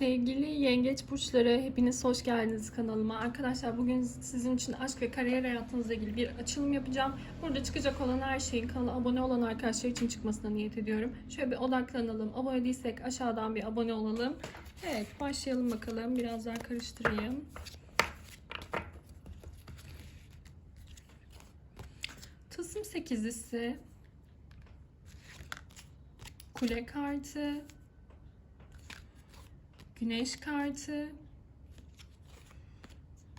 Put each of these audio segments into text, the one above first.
Sevgili yengeç burçları hepiniz hoş geldiniz kanalıma. Arkadaşlar bugün sizin için aşk ve kariyer hayatınızla ilgili bir açılım yapacağım. Burada çıkacak olan her şeyin kanala abone olan arkadaşlar için çıkmasına niyet ediyorum. Şöyle bir odaklanalım. Abone değilsek aşağıdan bir abone olalım. Evet başlayalım bakalım. Biraz daha karıştırayım. Tılsım sekizlisi. Kule kartı. Güneş kartı.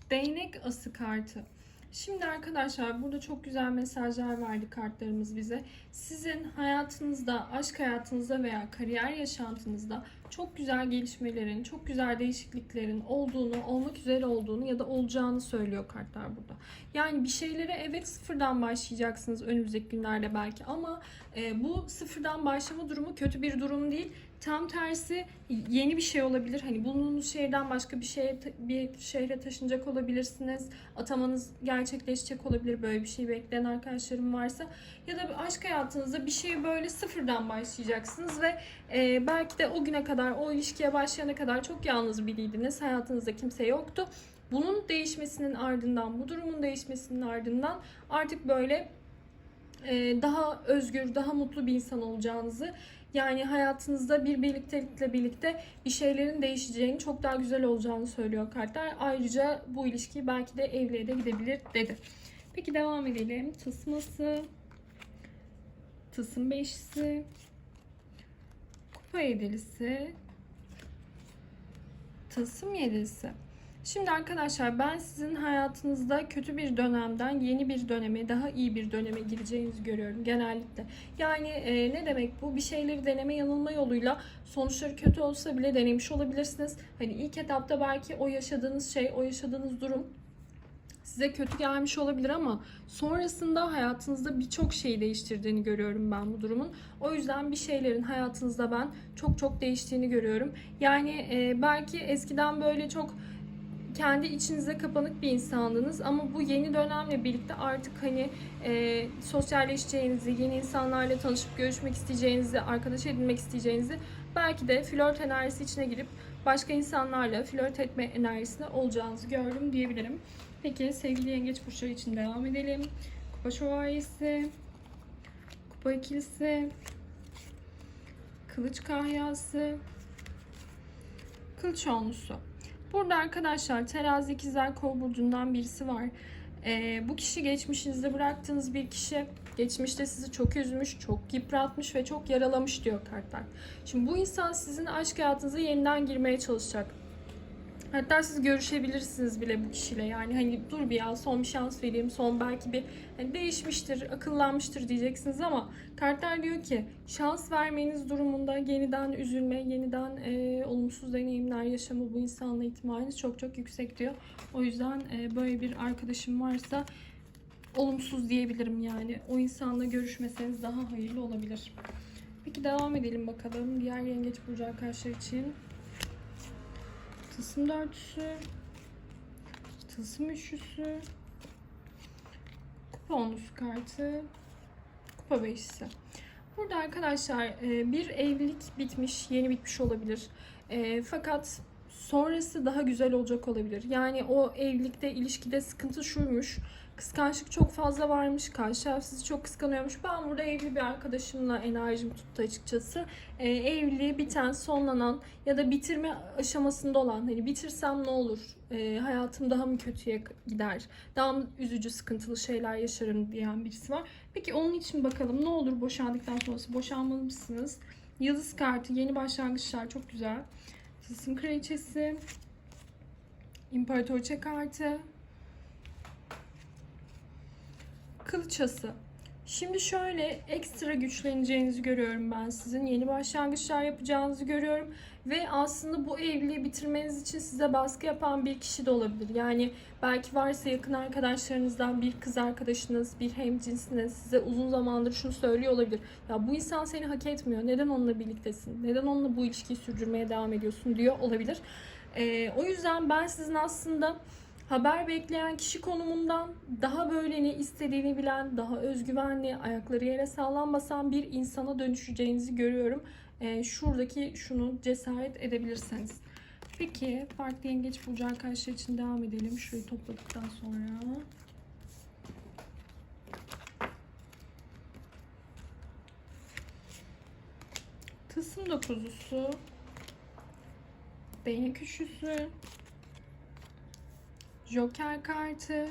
Değnek ası kartı. Şimdi arkadaşlar burada çok güzel mesajlar verdi kartlarımız bize. Sizin hayatınızda, aşk hayatınızda veya kariyer yaşantınızda çok güzel gelişmelerin, çok güzel değişikliklerin olduğunu, olmak üzere olduğunu ya da olacağını söylüyor kartlar burada. Yani bir şeylere evet sıfırdan başlayacaksınız önümüzdeki günlerde belki ama e, bu sıfırdan başlama durumu kötü bir durum değil. Tam tersi yeni bir şey olabilir. Hani bulunduğunuz şehirden başka bir şehre bir şehre taşınacak olabilirsiniz. Atamanız gerçekleşecek olabilir. Böyle bir şey bekleyen arkadaşlarım varsa ya da aşk hayatınızda bir şey böyle sıfırdan başlayacaksınız ve e, belki de o güne kadar o ilişkiye başlayana kadar çok yalnız biriydiniz. Hayatınızda kimse yoktu. Bunun değişmesinin ardından, bu durumun değişmesinin ardından artık böyle e, daha özgür, daha mutlu bir insan olacağınızı yani hayatınızda bir birliktelikle birlikte bir şeylerin değişeceğini, çok daha güzel olacağını söylüyor kartlar. Ayrıca bu ilişki belki de evliliğe de gidebilir dedi. Peki devam edelim. Tısması, tısım beşlisi, kupa yedilisi, tılsım yedilisi. Şimdi arkadaşlar ben sizin hayatınızda kötü bir dönemden yeni bir döneme, daha iyi bir döneme gireceğinizi görüyorum genellikle. Yani e, ne demek bu? Bir şeyleri deneme yanılma yoluyla sonuçları kötü olsa bile denemiş olabilirsiniz. Hani ilk etapta belki o yaşadığınız şey, o yaşadığınız durum size kötü gelmiş olabilir ama sonrasında hayatınızda birçok şeyi değiştirdiğini görüyorum ben bu durumun. O yüzden bir şeylerin hayatınızda ben çok çok değiştiğini görüyorum. Yani e, belki eskiden böyle çok kendi içinize kapanık bir insandınız ama bu yeni dönemle birlikte artık hani e, sosyalleşeceğinizi, yeni insanlarla tanışıp görüşmek isteyeceğinizi, arkadaş edinmek isteyeceğinizi belki de flört enerjisi içine girip başka insanlarla flört etme enerjisine olacağınızı gördüm diyebilirim. Peki sevgili yengeç burçları için devam edelim. Kupa şövalyesi, kupa ikilisi, kılıç kahyası, kılıç onlusu. Burada arkadaşlar terazi ikizler kova burcundan birisi var. Ee, bu kişi geçmişinizde bıraktığınız bir kişi. Geçmişte sizi çok üzmüş, çok yıpratmış ve çok yaralamış diyor kartlar. Şimdi bu insan sizin aşk hayatınıza yeniden girmeye çalışacak. Hatta siz görüşebilirsiniz bile bu kişiyle. Yani hani dur bir ya son bir şans vereyim. Son belki bir hani değişmiştir, akıllanmıştır diyeceksiniz ama kartlar diyor ki şans vermeniz durumunda yeniden üzülme, yeniden e, olumsuz deneyimler yaşama bu insanla ihtimaliniz çok çok yüksek diyor. O yüzden e, böyle bir arkadaşım varsa olumsuz diyebilirim yani. O insanla görüşmeseniz daha hayırlı olabilir. Peki devam edelim bakalım diğer yengeç burcu arkadaşlar için. Tılsım dörtüsü, tılsım üçlüsü, kupa onlusu kartı, kupa beşlisi. Burada arkadaşlar e, bir evlilik bitmiş, yeni bitmiş olabilir. E, fakat sonrası daha güzel olacak olabilir. Yani o evlilikte, ilişkide sıkıntı şuymuş. Kıskançlık çok fazla varmış. Karşı taraf sizi çok kıskanıyormuş. Ben burada evli bir arkadaşımla enerjim tuttu açıkçası. Ee, evliliği biten, sonlanan ya da bitirme aşamasında olan hani bitirsem ne olur? Ee, hayatım daha mı kötüye gider? Daha mı üzücü, sıkıntılı şeyler yaşarım diyen birisi var. Peki onun için bakalım ne olur boşandıktan sonrası boşanmalı mısınız? Yıldız kartı, yeni başlangıçlar çok güzel. Tılsım kraliçesi, imparatoriçe kartı, kılıçası. Şimdi şöyle ekstra güçleneceğinizi görüyorum ben sizin. Yeni başlangıçlar yapacağınızı görüyorum. Ve aslında bu evliliği bitirmeniz için size baskı yapan bir kişi de olabilir. Yani belki varsa yakın arkadaşlarınızdan bir kız arkadaşınız, bir hemcinsiniz size uzun zamandır şunu söylüyor olabilir. Ya bu insan seni hak etmiyor. Neden onunla birliktesin? Neden onunla bu ilişkiyi sürdürmeye devam ediyorsun diyor olabilir. Ee, o yüzden ben sizin aslında haber bekleyen kişi konumundan daha böyle ne istediğini bilen, daha özgüvenli, ayakları yere sağlam basan bir insana dönüşeceğinizi görüyorum. Ee, şuradaki şunu cesaret edebilirseniz. Peki farklı yengeç burcu arkadaşlar için devam edelim. Şurayı topladıktan sonra. Tılsım dokuzusu. Değnek üçlüsü. Joker kartı.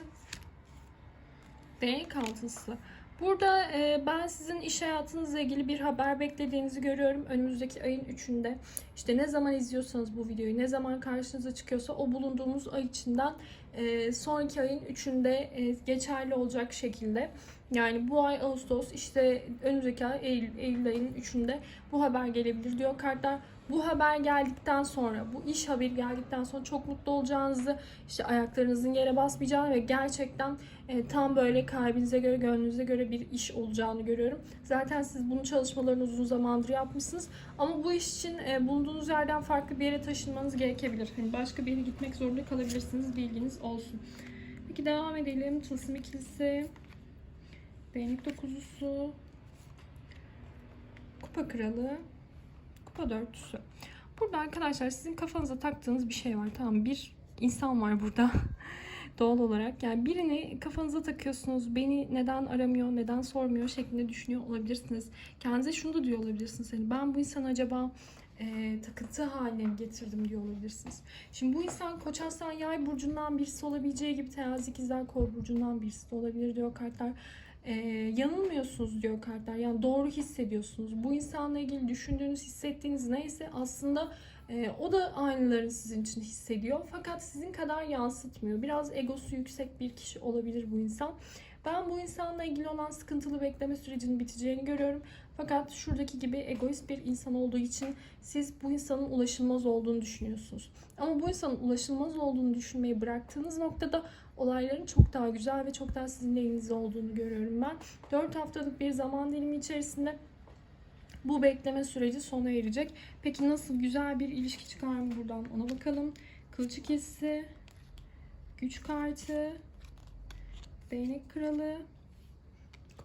Değnek altısı. Burada e, ben sizin iş hayatınızla ilgili bir haber beklediğinizi görüyorum. Önümüzdeki ayın 3'ünde. İşte ne zaman izliyorsanız bu videoyu, ne zaman karşınıza çıkıyorsa o bulunduğumuz ay içinden e, sonraki ayın 3'ünde e, geçerli olacak şekilde. Yani bu ay Ağustos, işte önümüzdeki ay Eylül, Eylül ayının 3'ünde bu haber gelebilir diyor kartlar. Bu haber geldikten sonra, bu iş haberi geldikten sonra çok mutlu olacağınızı, işte ayaklarınızın yere basmayacağını ve gerçekten e, tam böyle kalbinize göre, gönlünüze göre bir iş olacağını görüyorum. Zaten siz bunun çalışmalarını uzun zamandır yapmışsınız. Ama bu iş için e, bulunduğunuz yerden farklı bir yere taşınmanız gerekebilir. Hani başka bir yere gitmek zorunda kalabilirsiniz. Bilginiz olsun. Peki devam edelim. Tılsım ikilisi. Değnek dokuzusu. Kupa kralı. Kupa dörtlüsü. Burada arkadaşlar sizin kafanıza taktığınız bir şey var. Tamam bir insan var burada. Doğal olarak. Yani birini kafanıza takıyorsunuz. Beni neden aramıyor, neden sormuyor şeklinde düşünüyor olabilirsiniz. Kendinize şunu da diyor olabilirsiniz. Hani ben bu insanı acaba e, takıntı haline getirdim diyor olabilirsiniz. Şimdi bu insan Koç Aslan Yay burcundan birisi olabileceği gibi Terazi İkizler Kova burcundan birisi de olabilir diyor kartlar. Ee, yanılmıyorsunuz diyor kartlar. Yani doğru hissediyorsunuz. Bu insanla ilgili düşündüğünüz, hissettiğiniz neyse aslında e, o da aynıların sizin için hissediyor. Fakat sizin kadar yansıtmıyor. Biraz egosu yüksek bir kişi olabilir bu insan. Ben bu insanla ilgili olan sıkıntılı bekleme sürecinin biteceğini görüyorum. Fakat şuradaki gibi egoist bir insan olduğu için siz bu insanın ulaşılmaz olduğunu düşünüyorsunuz. Ama bu insanın ulaşılmaz olduğunu düşünmeyi bıraktığınız noktada olayların çok daha güzel ve çok daha sizin elinizde olduğunu görüyorum ben. 4 haftalık bir zaman dilimi içerisinde bu bekleme süreci sona erecek. Peki nasıl güzel bir ilişki çıkar mı buradan ona bakalım. Kılıç ikisi, güç kartı, değnek kralı,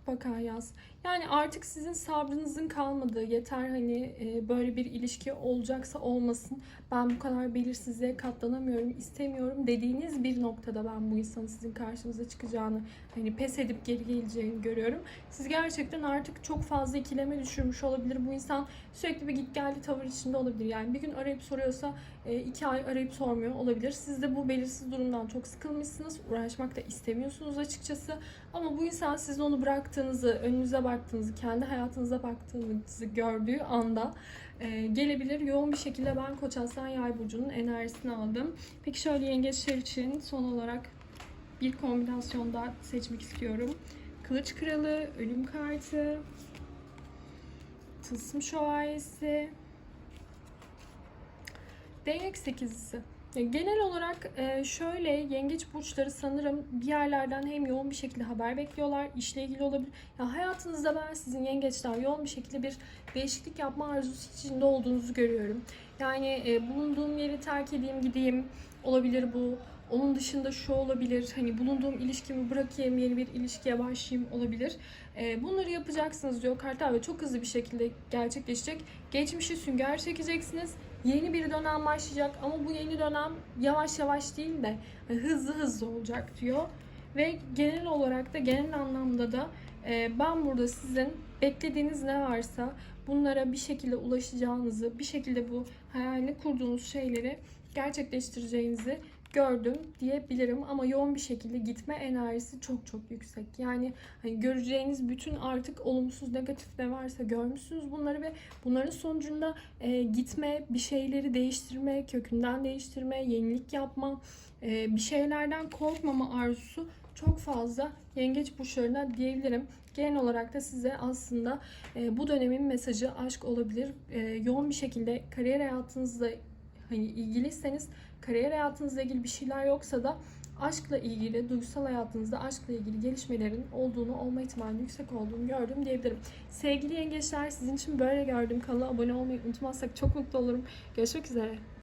kupa karyas. Yani artık sizin sabrınızın kalmadığı yeter hani e, böyle bir ilişki olacaksa olmasın. Ben bu kadar belirsizliğe katlanamıyorum, istemiyorum dediğiniz bir noktada ben bu insanın sizin karşınıza çıkacağını, hani pes edip geri geleceğini görüyorum. Siz gerçekten artık çok fazla ikileme düşürmüş olabilir. Bu insan sürekli bir git geldi tavır içinde olabilir. Yani bir gün arayıp soruyorsa e, iki ay arayıp sormuyor olabilir. Siz de bu belirsiz durumdan çok sıkılmışsınız. Uğraşmak da istemiyorsunuz açıkçası. Ama bu insan sizin onu bıraktığınızı, önünüze baktığınızı, kendi hayatınıza baktığınızı gördüğü anda e, gelebilir. Yoğun bir şekilde ben Koç Aslan Yay burcunun enerjisini aldım. Peki şöyle yengeçler için son olarak bir kombinasyon daha seçmek istiyorum. Kılıç Kralı, Ölüm Kartı, Tılsım Şövalyesi, Değnek sekizlisi. Ya Genel olarak e, şöyle yengeç burçları sanırım bir yerlerden hem yoğun bir şekilde haber bekliyorlar. işle ilgili olabilir. Ya hayatınızda ben sizin yengeçler yoğun bir şekilde bir değişiklik yapma arzusu içinde olduğunuzu görüyorum. Yani e, bulunduğum yeri terk edeyim gideyim olabilir bu. Onun dışında şu olabilir. Hani bulunduğum ilişkimi bırakayım, yeni bir ilişkiye başlayayım olabilir. E, bunları yapacaksınız diyor kartal ve çok hızlı bir şekilde gerçekleşecek. Geçmişi sünger çekeceksiniz. Yeni bir dönem başlayacak ama bu yeni dönem yavaş yavaş değil de hızlı hızlı olacak diyor. Ve genel olarak da genel anlamda da e, ben burada sizin beklediğiniz ne varsa bunlara bir şekilde ulaşacağınızı, bir şekilde bu hayalini kurduğunuz şeyleri gerçekleştireceğinizi gördüm diyebilirim ama yoğun bir şekilde gitme enerjisi çok çok yüksek. Yani hani göreceğiniz bütün artık olumsuz negatif ne varsa görmüşsünüz bunları ve bunların sonucunda e, gitme, bir şeyleri değiştirme, kökünden değiştirme, yenilik yapma, e, bir şeylerden korkmama arzusu çok fazla yengeç burçlarına diyebilirim. Genel olarak da size aslında e, bu dönemin mesajı aşk olabilir. E, yoğun bir şekilde kariyer hayatınızla hani ilgiliyseniz kariyer hayatınızla ilgili bir şeyler yoksa da aşkla ilgili, duygusal hayatınızda aşkla ilgili gelişmelerin olduğunu, olma ihtimalinin yüksek olduğunu gördüm diyebilirim. Sevgili yengeçler sizin için böyle gördüm. Kanala abone olmayı unutmazsak çok mutlu olurum. Görüşmek üzere.